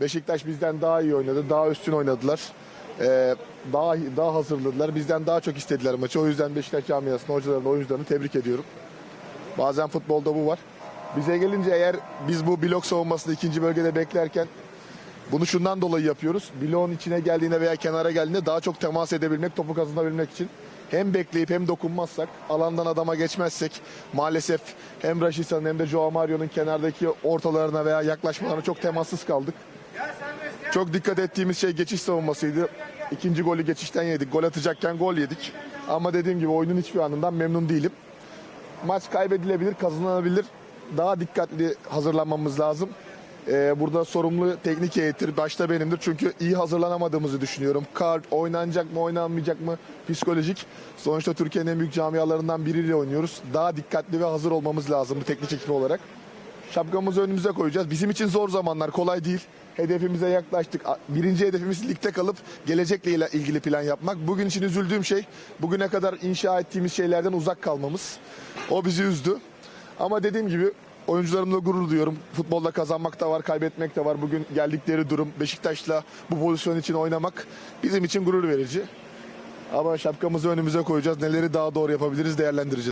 Beşiktaş bizden daha iyi oynadı, daha üstün oynadılar. Ee, daha daha hazırladılar. Bizden daha çok istediler maçı. O yüzden Beşiktaş camiasını, hocalarını, oyuncularını tebrik ediyorum. Bazen futbolda bu var. Bize gelince eğer biz bu blok savunmasını ikinci bölgede beklerken bunu şundan dolayı yapıyoruz. Bloğun içine geldiğinde veya kenara geldiğinde daha çok temas edebilmek, topu kazanabilmek için. Hem bekleyip hem dokunmazsak, alandan adama geçmezsek maalesef hem Raşisa'nın hem de Joao Mario'nun kenardaki ortalarına veya yaklaşmalarına çok temassız kaldık. Çok dikkat ettiğimiz şey geçiş savunmasıydı. İkinci golü geçişten yedik. Gol atacakken gol yedik. Ama dediğim gibi oyunun hiçbir anından memnun değilim. Maç kaybedilebilir, kazanılabilir. Daha dikkatli hazırlanmamız lazım. Ee, burada sorumlu teknik heyettir. Başta benimdir. Çünkü iyi hazırlanamadığımızı düşünüyorum. Kar oynanacak mı, oynanmayacak mı? Psikolojik. Sonuçta Türkiye'nin en büyük camialarından biriyle oynuyoruz. Daha dikkatli ve hazır olmamız lazım bu teknik ekip olarak. Şapkamızı önümüze koyacağız. Bizim için zor zamanlar, kolay değil. Hedefimize yaklaştık. Birinci hedefimiz ligde kalıp gelecekle ilgili plan yapmak. Bugün için üzüldüğüm şey, bugüne kadar inşa ettiğimiz şeylerden uzak kalmamız. O bizi üzdü. Ama dediğim gibi oyuncularımla gurur duyuyorum. Futbolda kazanmak da var, kaybetmek de var. Bugün geldikleri durum Beşiktaş'la bu pozisyon için oynamak bizim için gurur verici. Ama şapkamızı önümüze koyacağız. Neleri daha doğru yapabiliriz değerlendireceğiz.